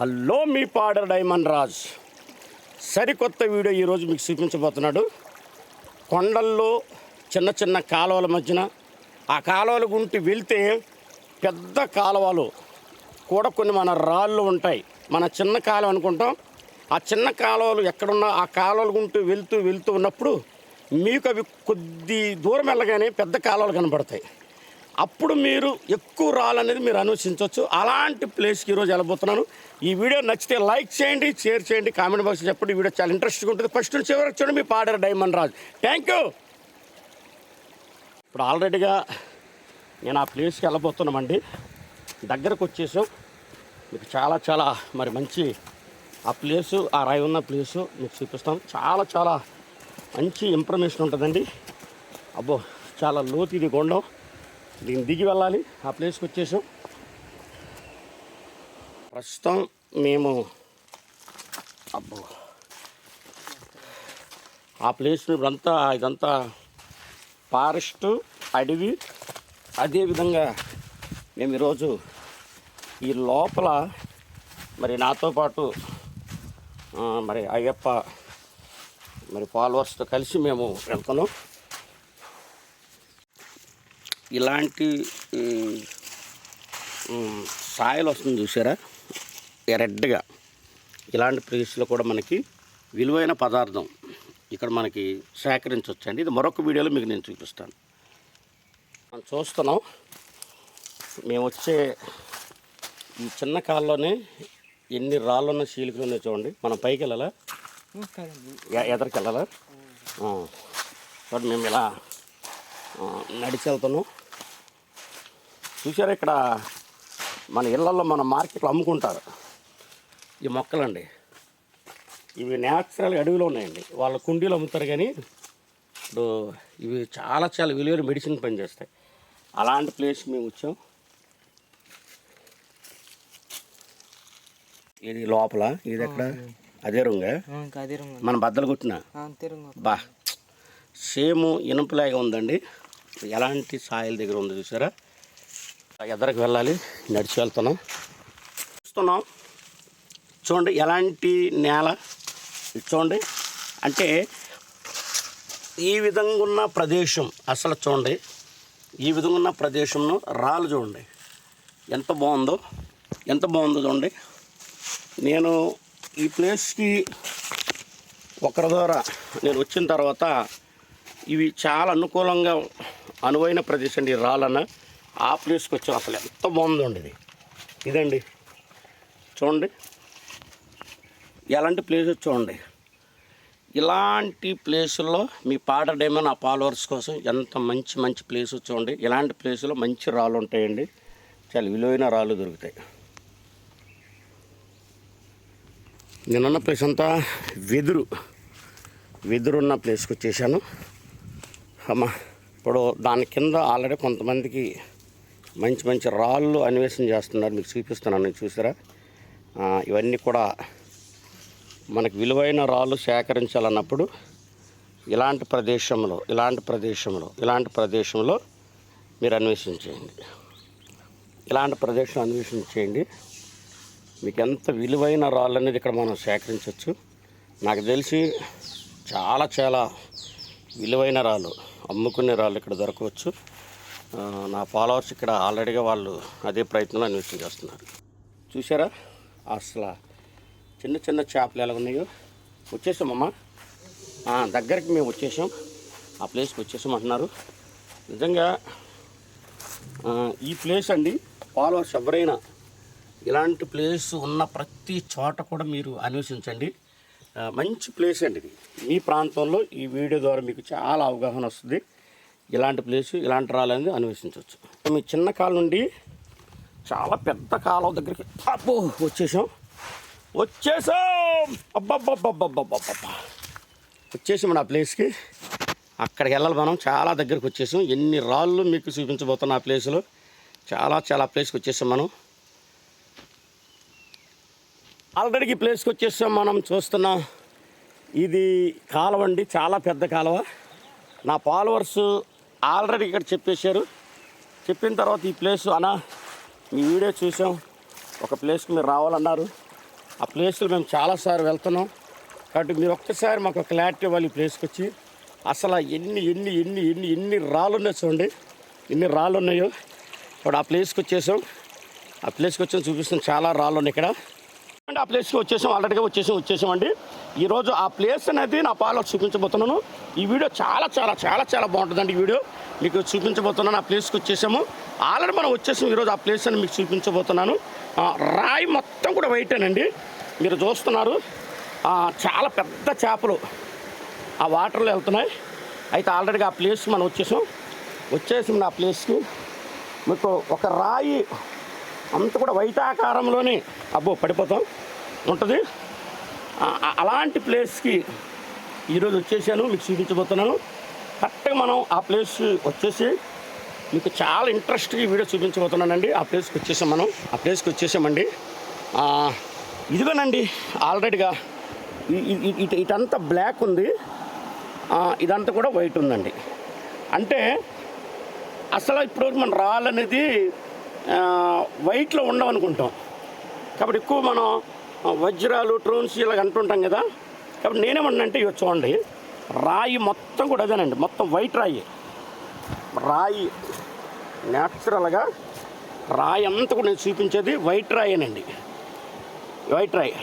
Hello మీ Paderu diamond Raj. సరికొత్త video ఈరోజు మీకు చూపించబోతున్నాడు. కొండల్లో చిన్న చిన్న కాలువల మధ్యన ఆ కాలువల గుంటి వెళ్తే పెద్ద కాలువలు కూడా కొన్ని మన రాళ్ళు ఉంటాయి. మన చిన్న కాలువ అనుకుంటాం. ఆ చిన్న కాలువలు ఎక్కడున్నా ఆ కాలువల గుంటూ వెళ్తూ వెళ్తూ ఉన్నప్పుడు మీకు అవి కొద్ది దూరం వెళ్ళగానే పెద్ద కాలువలు కనబడతాయి. అప్పుడు మీరు ఎక్కువ రావాలనేది మీరు అన్వేషించవచ్చు అలాంటి ప్లేస్కి ఈరోజు వెళ్ళబోతున్నాను. ఈ వీడియో నచ్చితే లైక్ చేయండి షేర్ చేయండి కామెంట్ బాక్స్ చెప్పండి. ఈ వీడియో చాలా ఇంట్రెస్ట్గా ఉంటుంది. ఫస్ట్ నుంచి చివరికి చూడండి మీ పాడారు డైమండ్ రాజు. థ్యాంక్ యూ ఇప్పుడు ఆల్రెడీగా నేను ఆ ప్లేస్కి వెళ్ళబోతున్నామండి. దగ్గరకు వచ్చేసాం. మీకు చాలా చాలా మరి మంచి ఆ ప్లేసు ఆ రాయి ఉన్న ప్లేసు మీకు చూపిస్తాం. చాలా చాలా మంచి ఇన్ఫర్మేషన్ ఉంటుందండి. అబ్బో చాలా లోతు ఇది కొండం. దీన్ని దిగి వెళ్ళాలి. ఆ ప్లేస్కి వచ్చేసాం. ప్రస్తుతం మేము అబ్బో. ఆ ప్లేస్ ఇప్పుడంతా ఇదంతా ఫారెస్ట్ అడవి. అదేవిధంగా మేము ఈరోజు ఈ లోపల మరి నాతో పాటు మరి అయ్యప్ప మరి ఫాలోవర్స్తో కలిసి మేము వెళ్తున్నాం. ఇలాంటి సాయిల్ వస్తుంది చూసారా? రెడ్గా ఇలాంటి ప్లేస్లో కూడా మనకి విలువైన పదార్థం ఇక్కడ మనకి సేకరించవచ్చండి ఇది మరొక వీడియోలో మీకు నేను చూపిస్తాను. మనం చూస్తున్నాం. మేము వచ్చే ఈ చిన్న కాల్లోనే ఎన్ని రాళ్ళు ఉన్న చీలికలు ఉన్నాయి చూడండి. మనం పైకి వెళ్ళాలా? ఎదరికి వెళ్ళాలా? మేము ఇలా నడిచి వెళ్తున్నాం. చూసారా ఇక్కడ మన ఇళ్ళల్లో మన మార్కెట్లో అమ్ముకుంటారు ఈ మొక్కలండి. ఇవి న్యాచురల్ అడవిలో ఉన్నాయండి. వాళ్ళ కుండీలు అమ్ముతారు కానీ ఇప్పుడు ఇవి చాలా చాలా విలువైన మెడిసిన్ పనిచేస్తాయి. అలాంటి ప్లేస్ మేము వచ్చాం. ఇది లోపల ఇది ఎక్కడ? అదే రుంగ. మన బద్దలు కొట్టిన? బా. సేమ్ ఇనుపులాగా ఉందండి. ఎలాంటి సాయిల్ దగ్గర ఉంది చూసారా ఎదరికి వెళ్ళాలి. నడిచి వెళ్తున్నాం. చూస్తున్నాం. చూడండి ఎలాంటి నేల. చూడండి. అంటే ఈ విధంగా ఉన్న ప్రదేశం అసలు చూడండి. ఈ విధంగా ఉన్న ప్రదేశంలో రాళ్ళు చూడండి. ఎంత బాగుందో. ఎంత బాగుందో చూడండి. నేను ఈ ప్లేస్కి ఒకరి ద్వారా నేను వచ్చిన తర్వాత ఇవి చాలా అనుకూలంగా అనువైన ప్రదేశం అండి ఈ రాళ్ళన్న. ఆ ప్లేస్కి వచ్చాం అసలు ఎంత బాగుందండి ఇది. ఇదండి. చూడండి. ఎలాంటి ప్లేస్ చూడండి. ఇలాంటి ప్లేసుల్లో మీ పాట డేమో నా ఫాలోవర్స్ కోసం ఎంత మంచి మంచి ప్లేస్ చూడండి. ఇలాంటి ప్లేసులో మంచి రాళ్ళు ఉంటాయండి. చాలా విలువైన రాళ్ళు దొరుకుతాయి. నేనున్న ప్లేస్ అంతా వెదురు. వెదురున్న ప్లేస్కి వచ్చేసాను. అమ్మ ఇప్పుడు దాని కింద ఆల్రెడీ కొంతమందికి మంచి మంచి రాళ్ళు అన్వేషణ చేస్తున్నారు. మీకు చూపిస్తున్నాను. నేను చూసారా? ఇవన్నీ కూడా మనకు విలువైన రాళ్ళు సేకరించాలన్నప్పుడు ఇలాంటి ప్రదేశంలో ఇలాంటి ప్రదేశంలో ఇలాంటి ప్రదేశంలో మీరు అన్వేషించేయండి ఇలాంటి ప్రదేశం అన్వేషించేయండి మీకు ఎంత విలువైన రాళ్ళు అనేది ఇక్కడ మనం సేకరించవచ్చు. నాకు తెలిసి చాలా చాలా విలువైన రాళ్ళు అమ్ముకునే రాళ్ళు ఇక్కడ దొరకవచ్చు. నా ఫాలోవర్స్ ఇక్కడ ఆల్రెడీగా వాళ్ళు అదే ప్రయత్నంలో అన్వేషణ చేస్తున్నారు. చూసారా అసలు చిన్న చిన్న చేపలు ఎలా ఉన్నాయో? వచ్చేసామమ్మా దగ్గరికి మేము వచ్చేసాం. ఆ ప్లేస్కి వచ్చేసాం అంటున్నారు. నిజంగా ఈ ప్లేస్ అండి ఫాలోవర్స్ ఎవరైనా ఇలాంటి ప్లేస్ ఉన్న ప్రతి చోట కూడా మీరు అన్వేషించండి. మంచి ప్లేస్ అండి ఇది. మీ ప్రాంతంలో ఈ వీడియో ద్వారా మీకు చాలా అవగాహన వస్తుంది. ఇలాంటి ప్లేసు ఇలాంటి రాళ్ళని అన్వేషించవచ్చు. మీ చిన్న కాలం నుండి చాలా పెద్ద కాలం దగ్గరికి అబ్బో వచ్చేసాం. వచ్చేసాం! అబ్బబ్బబ్బబ్బబ్బబ్బబ్బా వచ్చేసాం ఆ ప్లేస్కి. అక్కడికి వెళ్ళాలి మనం. చాలా దగ్గరికి వచ్చేసాం. ఎన్ని రాళ్ళు మీకు చూపించబోతున్నా ఆ ప్లేస్లో. చాలా చాలా ప్లేస్కి వచ్చేసాం మనం. ఆల్రెడీ ఈ ప్లేస్కి వచ్చేసాం మనం చూస్తున్నాం ఇది కాలువ అండి. చాలా పెద్ద కాలువ. నా ఫాలోవర్స్ ఆల్రెడీ ఇక్కడ చెప్పేశారు. చెప్పిన తర్వాత ఈ ప్లేస్ అనా మీ వీడియో చూసాం. ఒక ప్లేస్కి మీరు రావాలన్నారు. ఆ ప్లేస్లో మేము చాలాసార్లు వెళ్తున్నాం. కాబట్టి మీరు ఒక్కసారి మాకు క్లారిటీ ఇవ్వాలి ఈ ప్లేస్కి వచ్చి. అసలు ఎన్ని ఎన్ని ఎన్ని ఎన్ని ఎన్ని రాళ్ళు ఉన్నాయి చూడండి. ఎన్ని రాళ్ళు ఉన్నాయో ఇప్పుడు ఆ ప్లేస్కి వచ్చేసాం. ఆ ప్లేస్కి వచ్చి చూపిస్తాం. చాలా రాళ్ళు ఉన్నాయి ఇక్కడ. ఆ ప్లేస్కి వచ్చేసాం ఆల్రెడీగా వచ్చేసాం వచ్చేసామండి ఈరోజు ఆ ప్లేస్ అనేది నా పాలో చూపించబోతున్నాను. ఈ వీడియో చాలా చాలా చాలా చాలా బాగుంటుందండి ఈ వీడియో మీకు చూపించబోతున్నాను ఆ ప్లేస్కి వచ్చేసాము. ఆల్రెడీ మనం వచ్చేసాం ఈరోజు ఆ ప్లేస్ అని మీకు చూపించబోతున్నాను. రాయి మొత్తం కూడా వైటేనండి మీరు చూస్తున్నారు. చాలా పెద్ద చేపలు ఆ వాటర్లో వెళ్తున్నాయి. అయితే ఆల్రెడీగా ఆ ప్లేస్ మనం వచ్చేసాం. వచ్చేసాం ఆ ప్లేస్కి మీకు ఒక రాయి అంత కూడా వైటాకారంలోనే అబ్బో పడిపోతాం. ఉంటుంది. అలాంటి ప్లేస్కి ఈరోజు వచ్చేసాను మీకు చూపించబోతున్నాను. కరెక్ట్గా మనం ఆ ప్లేస్ వచ్చేసి మీకు చాలా ఇంట్రెస్ట్గా ఈ వీడియో చూపించబోతున్నానండి. ఆ ప్లేస్కి వచ్చేసాం మనం. ఆ ప్లేస్కి వచ్చేసామండి. ఇదిగోనండి ఆల్రెడీగా ఇదంతా బ్లాక్ ఉంది. ఇదంతా కూడా వైట్ ఉందండి. అంటే అసలు ఇప్పుడు మనం రాళ్ళు అనేది వైట్లో ఉండమనుకుంటాం. కాబట్టి ఎక్కువ మనం వజ్రాలు ట్రోన్స్ ఇలాగ అంటుంటాం కదా. కాబట్టి నేనేమన్నానంటే ఇవి చూడండి రాయి మొత్తం కూడా అదేనండి మొత్తం వైట్ రాయి. రాయి న్యాచురల్గా రాయి అంతా కూడా నేను చూపించేది వైట్ రాయేనండి. వైట్ రాయి.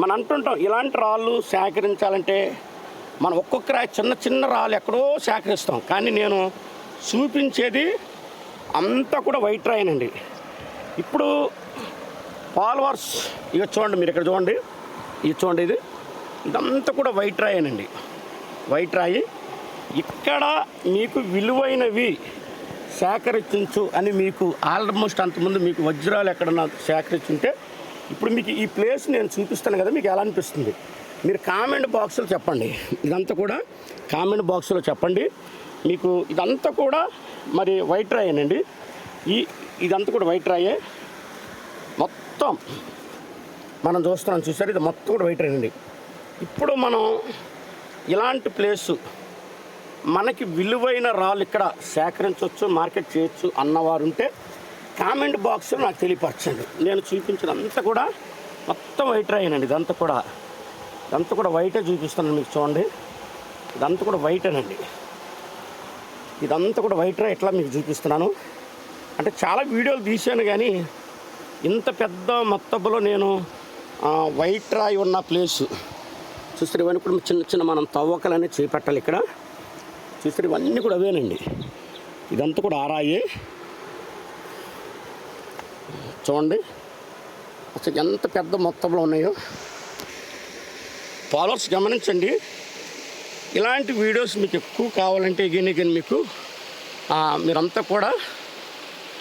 మనం అంటుంటాం ఇలాంటి రాళ్ళు సేకరించాలంటే మనం ఒక్కొక్క రాయి చిన్న చిన్న రాళ్ళు ఎక్కడో సేకరిస్తాం. కానీ నేను చూపించేది అంతా కూడా వైట్ రాయనండి. ఇప్పుడు ఫాలోవర్స్. ఇక చూడండి మీరు ఇక్కడ చూడండి. ఇది చూడండి ఇది. ఇదంతా కూడా వైట్ రాయేనండి వైట్ రాయి. ఇక్కడ మీకు విలువైనవి సేకరించు అని మీకు ఆల్మోస్ట్ అంతకుముందు మీకు వజ్రాలు ఎక్కడన్నా సేకరించుంటే ఇప్పుడు మీకు ఈ ప్లేస్ నేను చూపిస్తాను కదా మీకు ఎలా అనిపిస్తుంది? మీరు కామెంట్ బాక్స్లో చెప్పండి. ఇదంతా కూడా కామెంట్ బాక్స్లో చెప్పండి. మీకు ఇదంతా కూడా మరి వైట్ రాయేనండి ఈ ఇదంతా కూడా వైట్ రాయే. మొత్తం మనం చూస్తున్నాం చూసారు ఇది మొత్తం కూడా వైట్ అండి ఇప్పుడు మనం ఇలాంటి ప్లేసు మనకి విలువైన రాళ్ళు ఇక్కడ సేకరించవచ్చు మార్కెట్ చేయొచ్చు అన్నవారు ఉంటే కామెంట్ బాక్స్లో నాకు తెలియపరచండి. నేను చూపించినంతా కూడా మొత్తం వైట్ రాయనండి ఇదంతా కూడా ఇదంతా కూడా వైటే చూపిస్తాను మీకు చూడండి. ఇదంతా కూడా వైటేనండి. ఇదంతా కూడా వైట్ రా ఇట్లా మీకు చూపిస్తున్నాను. అంటే చాలా వీడియోలు తీశాను కానీ ఇంత పెద్ద మొత్తంలో నేను వైట్ రాయి ఉన్న ప్లేసు. చూస్తారు ఇవన్నీ కూడా చిన్న చిన్న మనం తవ్వకలనే చేపట్టాలి ఇక్కడ. చూస్తారు ఇవన్నీ కూడా అవేనండి. ఇదంతా కూడా ఆరాయే చూడండి. అసలు ఎంత పెద్ద మొత్తంలో ఉన్నాయో. ఫాలోవర్స్ గమనించండి. ఇలాంటి వీడియోస్ మీకు ఎక్కువ కావాలంటే ఎగిన్ ఎగిన్ మీకు మీరంతా కూడా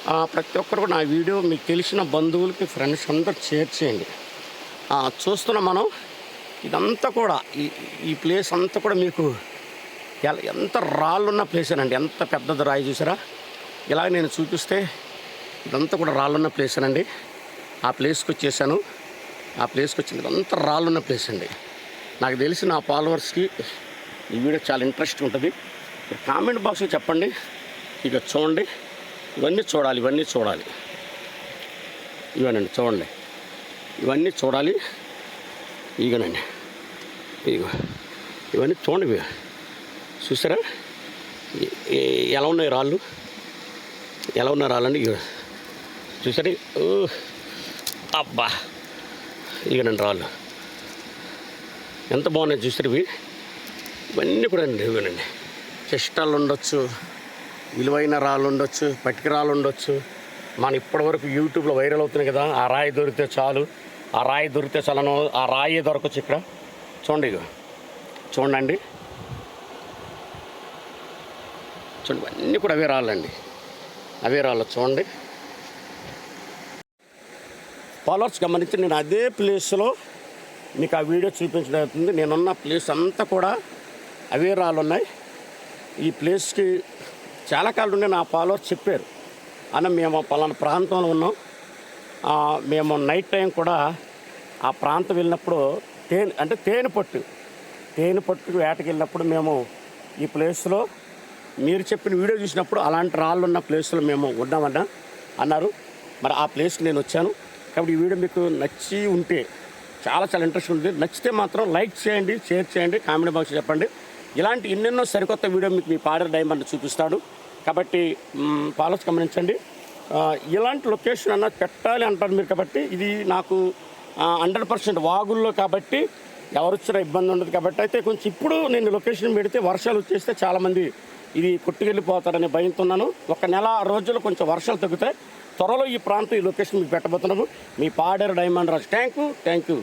ప్రతి ఒక్కరు కూడా నా వీడియో మీకు తెలిసిన బంధువులకి ఫ్రెండ్స్ అందరూ షేర్ చేయండి. చూస్తున్న చూస్తున్నాం మనం ఇదంతా కూడా ఈ ఈ ప్లేస్ అంతా కూడా మీకు ఎంత రాళ్ళున్న ప్లేసేనండి ఎంత పెద్దది రాయి చూసారా? ఇలా నేను చూపిస్తే ఇదంతా కూడా రాళ్ళున్న ప్లేసేనండి ఆ ప్లేస్కి వచ్చేసాను. ఆ ప్లేస్కి వచ్చింది. ఇదంతా రాళ్ళున్న ప్లేస్ అండి. నాకు తెలిసి నా ఫాలోవర్స్కి ఈ వీడియో చాలా ఇంట్రెస్ట్ ఉంటుంది. కామెంట్ బాక్స్లో చెప్పండి. ఇక చూడండి. ఇవన్నీ చూడాలి ఇవన్నీ చూడాలి. ఇవనండి చూడండి. ఇవన్నీ చూడాలి ఇగనండి ఇగో ఇవన్నీ చూడండి చూసారా? ఎలా ఉన్నాయి రాళ్ళు? ఎలా ఉన్నాయి రాళ్ళండి? ఇగో చూసారా? ఓ, అబ్బా! ఇగనండి రాళ్ళు. ఎంత బాగున్నాయి చూసారు ఇవి? ఇవన్నీ కూడా అండి ఇవేనండి చెస్టాలు ఉండొచ్చు. విలువైన రాళ్ళు ఉండొచ్చు పటిక రాళ్ళు ఉండొచ్చు. మన ఇప్పటివరకు యూట్యూబ్లో వైరల్ అవుతున్నాయి కదా ఆ రాయి దొరికితే చాలు. ఆ రాయి దొరికితే చాలను ఆ రాయి దొరకచ్చు ఇక్కడ. చూడండి ఇగో చూడండి చూడండి అన్నీ కూడా అవే రాళ్ళండి. అవే రాళ్ళు చూడండి. ఫాలోవర్స్ గమనించి నేను అదే ప్లేస్లో మీకు ఆ వీడియో చూపించడం అవుతుంది. నేనున్న ప్లేస్ అంతా కూడా అవే రాళ్ళు ఉన్నాయి. ఈ ప్లేస్కి చాలా కాలం నుండి నా ఫాలోవర్స్ చెప్పారు. అన్న మేము పలానా ప్రాంతంలో ఉన్నాం. మేము నైట్ టైం కూడా ఆ ప్రాంతం వెళ్ళినప్పుడు తేనె అంటే తేనె పట్టు తేనె పట్టుకు వేటకి వెళ్ళినప్పుడు మేము ఈ ప్లేస్లో మీరు చెప్పిన వీడియో చూసినప్పుడు అలాంటి రాళ్ళు ఉన్న ప్లేస్లో మేము ఉన్నామన్నా అన్నారు. మరి ఆ ప్లేస్కి నేను వచ్చాను. కాబట్టి ఈ వీడియో మీకు నచ్చి ఉంటే చాలా చాలా ఇంట్రెస్ట్ ఉంది. నచ్చితే మాత్రం లైక్ చేయండి షేర్ చేయండి కామెంట్ బాక్స్ చెప్పండి. ఇలాంటి ఎన్నెన్నో సరికొత్త వీడియో మీకు మీ పాడర్ డైమండ్ చూపిస్తాడు. కాబట్టి పాలస్ గమనించండి. ఇలాంటి లొకేషన్ అన్న పెట్టాలి అంటారు మీరు కాబట్టి ఇది నాకు హండ్రెడ్ పర్సెంట్ వాగుల్లో కాబట్టి ఎవరు వచ్చినా ఇబ్బంది ఉండదు కాబట్టి అయితే కొంచెం ఇప్పుడు నేను లొకేషన్ పెడితే వర్షాలు వచ్చేస్తే చాలామంది ఇది కొట్టుకెళ్ళిపోతారని భయంతున్నాను. ఒక నెల రోజులు కొంచెం వర్షాలు తగ్గుతాయి. త్వరలో ఈ ప్రాంతం ఈ లొకేషన్ మీకు పెట్టబోతున్నాము మీ Paderu diamond Raju. Thank you thank you